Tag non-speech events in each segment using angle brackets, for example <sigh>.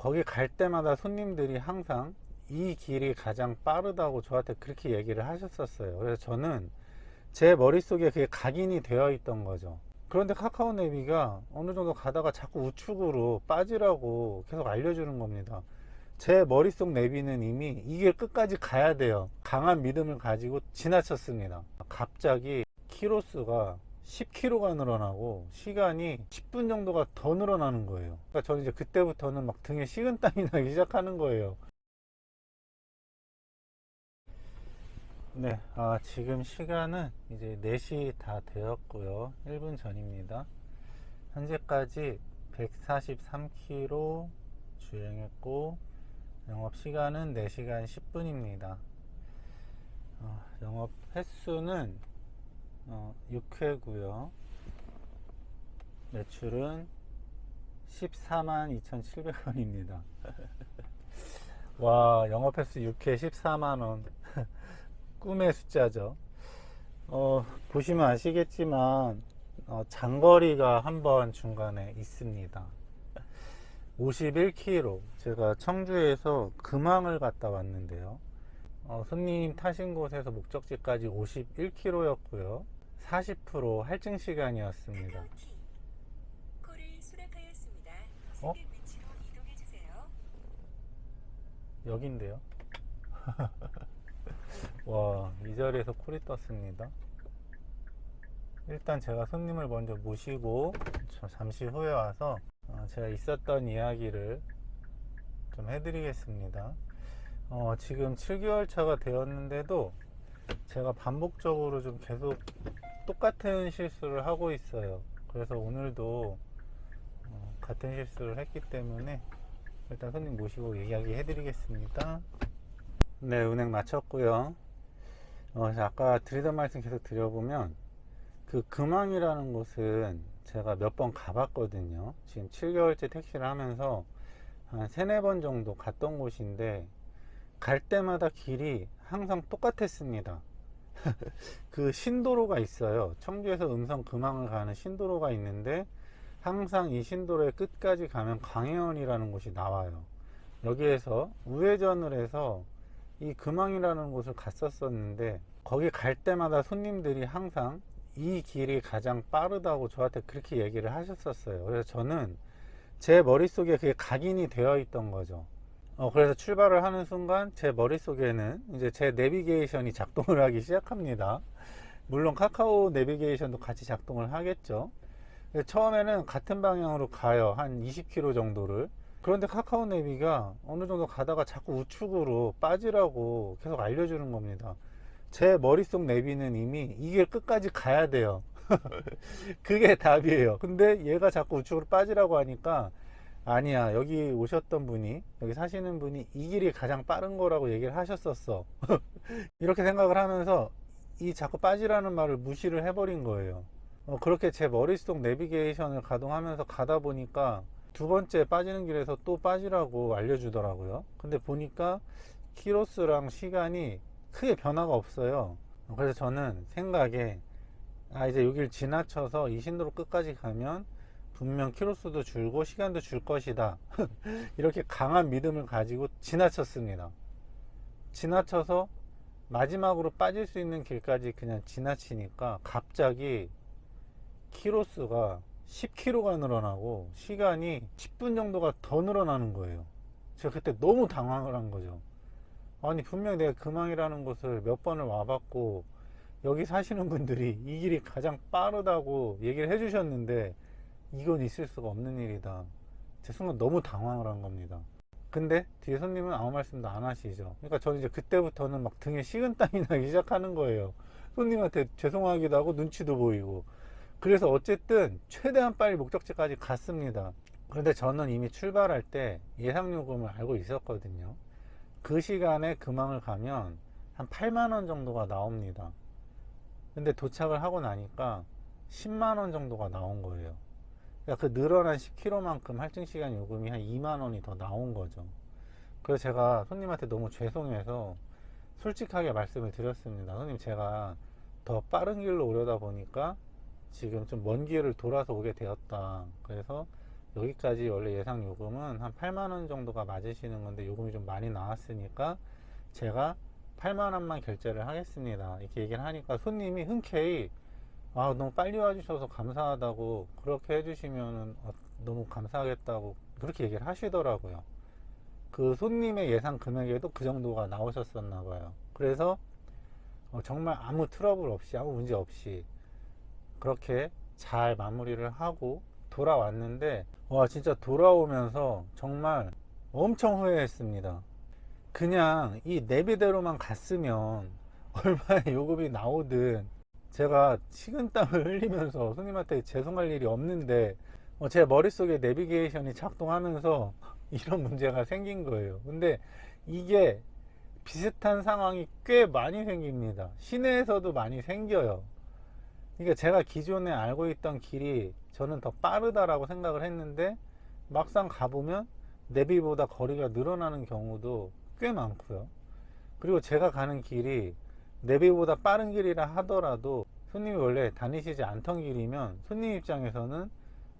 거기 갈 때마다 손님들이 항상 이 길이 가장 빠르다고 저한테 그렇게 얘기를 하셨었어요. 그래서 저는 제 머릿속에 그게 각인이 되어 있던 거죠. 그런데 카카오 내비가 어느 정도 가다가 자꾸 우측으로 빠지라고 계속 알려주는 겁니다. 제 머릿속 내비는 이미 이길 끝까지 가야 돼요. 강한 믿음을 가지고 지나쳤습니다. 갑자기 키로수가 10km가 늘어나고 시간이 10분 정도가 더 늘어나는 거예요. 그러니까 저는 이제 그때부터는 막 등에 식은땀이 <laughs> 나기 시작하는 거예요. 네, 아, 지금 시간은 이제 4시 다 되었고요. 1분 전입니다. 현재까지 143km 주행했고, 영업 시간은 4시간 10분입니다. 어, 영업 횟수는 어, 6회고요. 매출은 14만 2,700원입니다. <laughs> 와, 영업 횟수 6회 14만 원. <laughs> 꿈의 숫자죠. 어, 보시면 아시겠지만 어, 장거리가 한 번 중간에 있습니다. 51km 제가 청주에서 금왕을 갔다 왔는데요. 어, 손님 타신 곳에서 목적지까지 51km였고요. 40% 할증 시간이었습니다. 어? 주세요. 여긴데요. <laughs> 와, 이 자리에서 콜이 떴습니다. 일단 제가 손님을 먼저 모시고 저 잠시 후에 와서 어, 제가 있었던 이야기를 좀 해드리겠습니다. 어, 지금 7개월 차가 되었는데도 제가 반복적으로 좀 계속 똑같은 실수를 하고 있어요. 그래서 오늘도 어, 같은 실수를 했기 때문에 일단 손님 모시고 이야기 해드리겠습니다. 네, 운행 마쳤고요. 어, 아까 드리던 말씀 계속 드려보면 그 금왕이라는 곳은 제가 몇 번 가봤거든요. 지금 7개월째 택시를 하면서 한 세네 번 정도 갔던 곳인데 갈 때마다 길이 항상 똑같았습니다. <laughs> 그 신도로가 있어요. 청주에서 음성 금왕을 가는 신도로가 있는데 항상 이 신도로의 끝까지 가면 광해원이라는 곳이 나와요. 여기에서 우회전을 해서 이 금왕이라는 곳을 갔었었는데 거기 갈 때마다 손님들이 항상 이 길이 가장 빠르다고 저한테 그렇게 얘기를 하셨었어요. 그래서 저는 제 머릿속에 그게 각인이 되어 있던 거죠. 어, 그래서 출발을 하는 순간 제 머릿속에는 이제 제 내비게이션이 작동을 하기 시작합니다. 물론 카카오 내비게이션도 같이 작동을 하겠죠. 처음에는 같은 방향으로 가요. 한 20km 정도를. 그런데 카카오 내비가 어느 정도 가다가 자꾸 우측으로 빠지라고 계속 알려주는 겁니다. 제 머릿속 내비는 이미 이 길 끝까지 가야 돼요. <laughs> 그게 답이에요. 근데 얘가 자꾸 우측으로 빠지라고 하니까 아니야. 여기 오셨던 분이, 여기 사시는 분이 이 길이 가장 빠른 거라고 얘기를 하셨었어. <laughs> 이렇게 생각을 하면서 이 자꾸 빠지라는 말을 무시를 해버린 거예요. 어, 그렇게 제 머릿속 내비게이션을 가동하면서 가다 보니까 두 번째 빠지는 길에서 또 빠지라고 알려주더라고요. 근데 보니까 키로수랑 시간이 크게 변화가 없어요. 그래서 저는 생각에 아 이제 여길 지나쳐서 이 신도로 끝까지 가면 분명 키로수도 줄고 시간도 줄 것이다. <laughs> 이렇게 강한 믿음을 가지고 지나쳤습니다. 지나쳐서 마지막으로 빠질 수 있는 길까지 그냥 지나치니까 갑자기 키로수가 10km가 늘어나고 시간이 10분 정도가 더 늘어나는 거예요. 제가 그때 너무 당황을 한 거죠. 아니 분명히 내가 금왕이라는 곳을 몇 번을 와봤고 여기 사시는 분들이 이 길이 가장 빠르다고 얘기를 해주셨는데 이건 있을 수가 없는 일이다. 제 순간 너무 당황을 한 겁니다. 근데 뒤에 손님은 아무 말씀도 안 하시죠. 그러니까 저는 이제 그때부터는 막 등에 식은땀이 <laughs> 나기 시작하는 거예요. 손님한테 죄송하기도 하고 눈치도 보이고. 그래서 어쨌든 최대한 빨리 목적지까지 갔습니다. 그런데 저는 이미 출발할 때 예상 요금을 알고 있었거든요. 그 시간에 금왕을 가면 한 8만원 정도가 나옵니다. 근데 도착을 하고 나니까 10만원 정도가 나온 거예요. 그러니까 그 늘어난 10km만큼 할증 시간 요금이 한 2만 원이 더 나온 거죠. 그래서 제가 손님한테 너무 죄송해서 솔직하게 말씀을 드렸습니다. 손님 제가 더 빠른 길로 오려다 보니까 지금 좀 먼 길을 돌아서 오게 되었다. 그래서 여기까지 원래 예상 요금은 한 8만 원 정도가 맞으시는 건데 요금이 좀 많이 나왔으니까 제가 8만 원만 결제를 하겠습니다. 이렇게 얘기를 하니까 손님이 흔쾌히 아, 너무 빨리 와주셔서 감사하다고 그렇게 해주시면 너무 감사하겠다고 그렇게 얘기를 하시더라고요. 그 손님의 예상 금액에도 그 정도가 나오셨었나 봐요. 그래서 어, 정말 아무 트러블 없이 아무 문제 없이 그렇게 잘 마무리를 하고 돌아왔는데 와 진짜 돌아오면서 정말 엄청 후회했습니다. 그냥 이 내비대로만 갔으면 <laughs> 얼마의 요금이 나오든 제가 식은땀을 <laughs> 흘리면서 손님한테 죄송할 일이 없는데 어, 제 머릿속에 내비게이션이 작동하면서 <laughs> 이런 문제가 생긴 거예요. 근데 이게 비슷한 상황이 꽤 많이 생깁니다. 시내에서도 많이 생겨요. 그러니까 제가 기존에 알고 있던 길이 저는 더 빠르다라고 생각을 했는데 막상 가보면 내비보다 거리가 늘어나는 경우도 꽤 많고요. 그리고 제가 가는 길이 내비보다 빠른 길이라 하더라도 손님이 원래 다니시지 않던 길이면 손님 입장에서는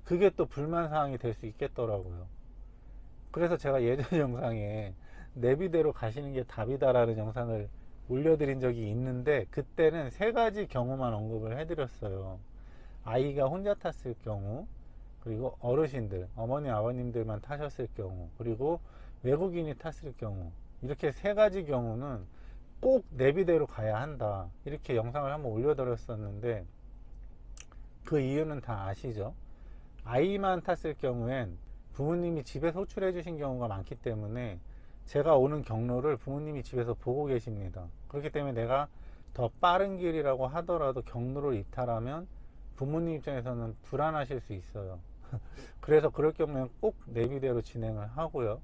그게 또 불만 사항이 될 수 있겠더라고요. 그래서 제가 예전 <laughs> 영상에 내비대로 가시는 게 답이다라는 영상을 올려드린 적이 있는데 그때는 세 가지 경우만 언급을 해드렸어요. 아이가 혼자 탔을 경우, 그리고 어르신들, 어머니, 아버님들만 타셨을 경우, 그리고 외국인이 탔을 경우, 이렇게 세 가지 경우는 꼭 내비대로 가야 한다. 이렇게 영상을 한번 올려드렸었는데 그 이유는 다 아시죠? 아이만 탔을 경우엔 부모님이 집에 소출해 주신 경우가 많기 때문에 제가 오는 경로를 부모님이 집에서 보고 계십니다. 그렇기 때문에 내가 더 빠른 길이라고 하더라도 경로를 이탈하면 부모님 입장에서는 불안하실 수 있어요. <laughs> 그래서 그럴 경우에는 꼭 내비대로 진행을 하고요.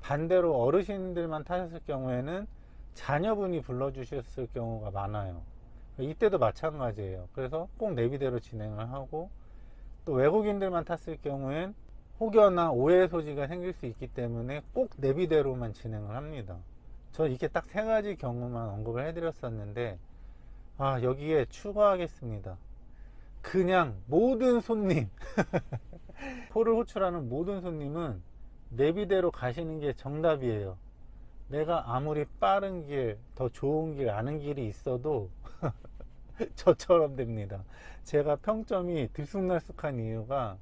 반대로 어르신들만 타셨을 경우에는 자녀분이 불러주셨을 경우가 많아요. 이때도 마찬가지예요. 그래서 꼭 내비대로 진행을 하고 또 외국인들만 탔을 경우엔 혹여나 오해 소지가 생길 수 있기 때문에 꼭 내비대로만 진행을 합니다. 저 이렇게 딱 세 가지 경우만 언급을 해드렸었는데 아 여기에 추가하겠습니다. 그냥 모든 손님 <laughs> 포를 호출하는 모든 손님은 내비대로 가시는 게 정답이에요. 내가 아무리 빠른 길, 더 좋은 길, 아는 길이 있어도 <laughs> 저처럼 됩니다. 제가 평점이 들쑥날쑥한 이유가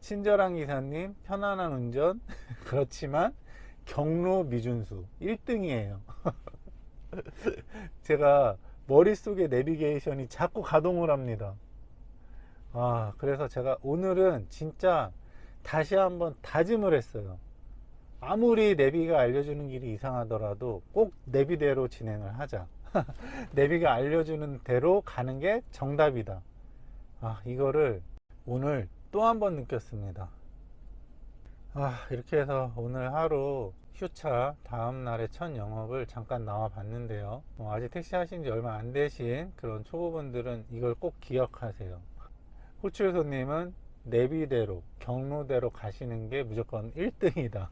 친절한 기사님, 편안한 운전, <laughs> 그렇지만 경로 미준수 1등이에요. <laughs> 제가 머릿속에 내비게이션이 자꾸 가동을 합니다. 아, 그래서 제가 오늘은 진짜 다시 한번 다짐을 했어요. 아무리 내비가 알려주는 길이 이상하더라도 꼭 내비대로 진행을 하자. <laughs> 내비가 알려주는 대로 가는 게 정답이다. 아, 이거를 오늘 또 한 번 느꼈습니다. 아, 이렇게 해서 오늘 하루 휴차 다음 날의 첫 영업을 잠깐 나와 봤는데요. 어, 아직 택시 하신 지 얼마 안 되신 그런 초보분들은 이걸 꼭 기억하세요. 호출 손님은 내비대로, 경로대로 가시는 게 무조건 1등이다.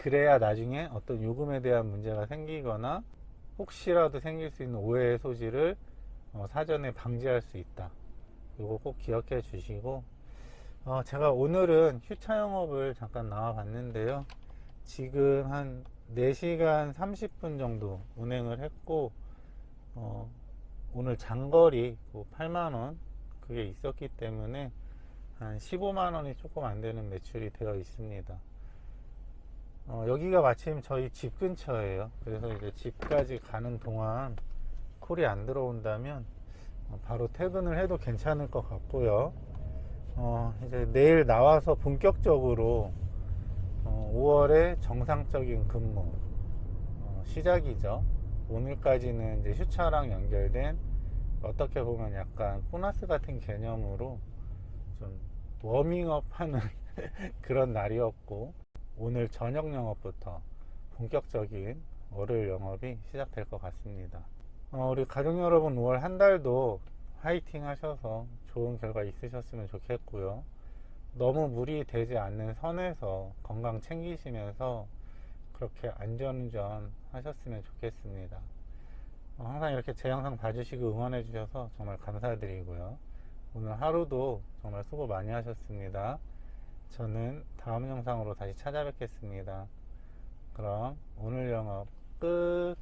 그래야 나중에 어떤 요금에 대한 문제가 생기거나 혹시라도 생길 수 있는 오해의 소지를 어, 사전에 방지할 수 있다. 이거 꼭 기억해 주시고 어, 제가 오늘은 휴차 영업을 잠깐 나와 봤는데요. 지금 한 4시간 30분 정도 운행을 했고 어, 오늘 장거리 8만원 그게 있었기 때문에 한 15만원이 조금 안 되는 매출이 되어 있습니다. 어, 여기가 마침 저희 집 근처예요. 그래서 이제 집까지 가는 동안 콜이 안 들어온다면 어, 바로 퇴근을 해도 괜찮을 것 같고요. 어, 이제 내일 나와서 본격적으로 어, 5월의 정상적인 근무 어, 시작이죠. 오늘까지는 이제 휴차랑 연결된 어떻게 보면 약간 보너스 같은 개념으로 좀 워밍업 하는 <laughs> 그런 날이었고 오늘 저녁 영업부터 본격적인 월요일 영업이 시작될 것 같습니다. 어, 우리 가족 여러분 5월 한 달도 화이팅 하셔서 좋은 결과 있으셨으면 좋겠고요. 너무 무리되지 않는 선에서 건강 챙기시면서 그렇게 안전운전 하셨으면 좋겠습니다. 어, 항상 이렇게 제 영상 봐주시고 응원해 주셔서 정말 감사드리고요. 오늘 하루도 정말 수고 많이 하셨습니다. 저는 다음 영상으로 다시 찾아뵙겠습니다. 그럼 오늘 영업 끝!